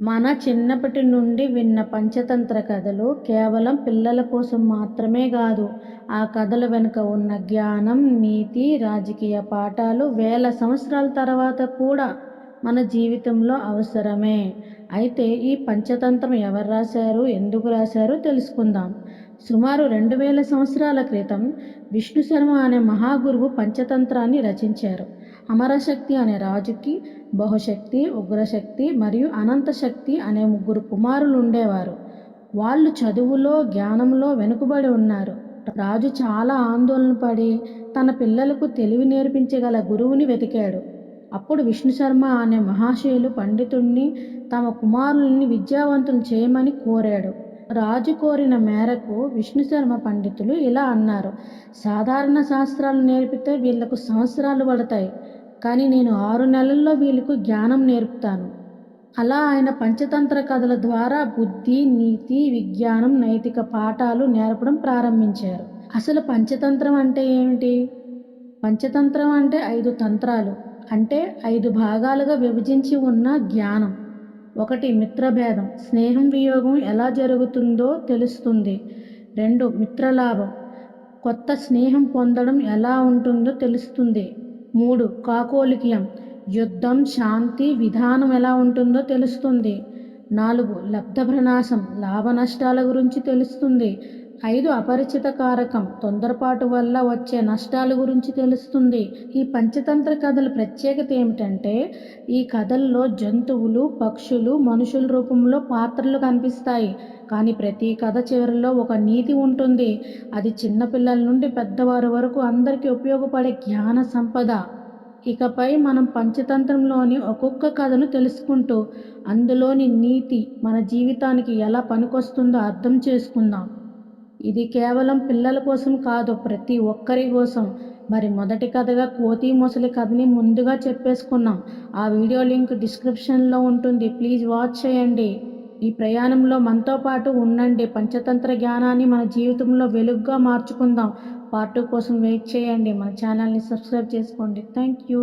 మన చిన్నప్పటి నుండి విన్న పంచతంత్ర కథలు కేవలం పిల్లల కోసం మాత్రమే కాదు ఆ కథల వెనుక ఉన్న జ్ఞానం నీతి రాజకీయ పాఠాలు వేల సంవత్సరాల తర్వాత కూడా మన జీవితంలో అవసరమే. అయితే ఈ పంచతంత్రం ఎవరు రాశారు ఎందుకు రాశారు తెలుసుకుందాం. సుమారు రెండు వేల సంవత్సరాల క్రితం విష్ణు శర్మ అనే మహాగురువు పంచతంత్రాన్ని రచించారు. అమరశక్తి అనే రాజుకి బహుశక్తి ఉగ్రశక్తి మరియు అనంత శక్తి అనే ముగ్గురు కుమారులు ఉండేవారు వాళ్ళు చదువులో జ్ఞానంలో వెనుకబడి ఉన్నారు. రాజు చాలా ఆందోళన పడి తన పిల్లలకు తెలివి నేర్పించగల గురువుని వెతికాడు. అప్పుడు విష్ణు శర్మ అనే మహాశయులు పండితుణ్ణి తమ కుమారుల్ని విద్యావంతులు చేయమని కోరాడు. రాజు కోరిన మేరకు విష్ణు శర్మ పండితులు ఇలా అన్నారు. సాధారణ శాస్త్రాలు నేర్పితే వీళ్ళకు సంవత్సరాలు పడతాయి. కానీ నేను ఆరు నెలల్లో వీళ్ళకు జ్ఞానం నేర్పుతాను. అలా ఆయన పంచతంత్ర కథల ద్వారా బుద్ధి నీతి విజ్ఞానం నైతిక పాఠాలు నేర్పడం ప్రారంభించారు. అసలు పంచతంత్రం అంటే ఏమిటి? పంచతంత్రం అంటే ఐదు తంత్రాలు అంటే ఐదు భాగాలుగా విభజించి ఉన్న జ్ఞానం. ఒకటి మిత్రభేదం స్నేహం వియోగం ఎలా జరుగుతుందో తెలుస్తుంది. రెండు మిత్రలాభం కొత్త స్నేహం పొందడం ఎలా ఉంటుందో తెలుస్తుంది. మూడు కాకోలికియం. యుద్ధం శాంతి విధానం ఎలా ఉంటుందో తెలుస్తుంది. నాలుగు లబ్ధభ్రనాశం లాభ నష్టాల గురించి తెలుస్తుంది. ఐదు అపరిచిత కారకం తొందరపాటు వల్ల వచ్చే నష్టాల గురించి తెలుస్తుంది. ఈ పంచతంత్ర కథల ప్రత్యేకత ఏమిటంటే ఈ కథల్లో జంతువులు పక్షులు మనుషుల రూపంలో పాత్రలు కనిపిస్తాయి. కానీ ప్రతి కథ చివరిలో ఒక నీతి ఉంటుంది. అది చిన్నపిల్లల నుండి పెద్దవారి వరకు అందరికీ ఉపయోగపడే జ్ఞాన సంపద. ఇకపై మనం పంచతంత్రంలోని ఒక్కొక్క కథను తెలుసుకుంటూ అందులోని నీతి మన జీవితానికి ఎలా పనికొస్తుందో అర్థం చేసుకుందాం. ఇది కేవలం పిల్లల కోసం కాదు ప్రతి ఒక్కరి కోసం. మరి మొదటి కథగా కోతి మొసలి కథని ముందుగా చెప్పేసుకున్నాం. ఆ వీడియో లింక్ డిస్క్రిప్షన్లో ఉంటుంది. ప్లీజ్ వాచ్ చేయండి. ఈ ప్రయాణంలో మనతో పాటు ఉండండి. పంచతంత్ర జ్ఞానాన్ని మన జీవితంలో వెలుగుగా మార్చుకుందాం. పార్ట్ టూ కోసం వెయిట్ చేయండి. మన ఛానల్ని సబ్స్క్రైబ్ చేసుకోండి. Thank you.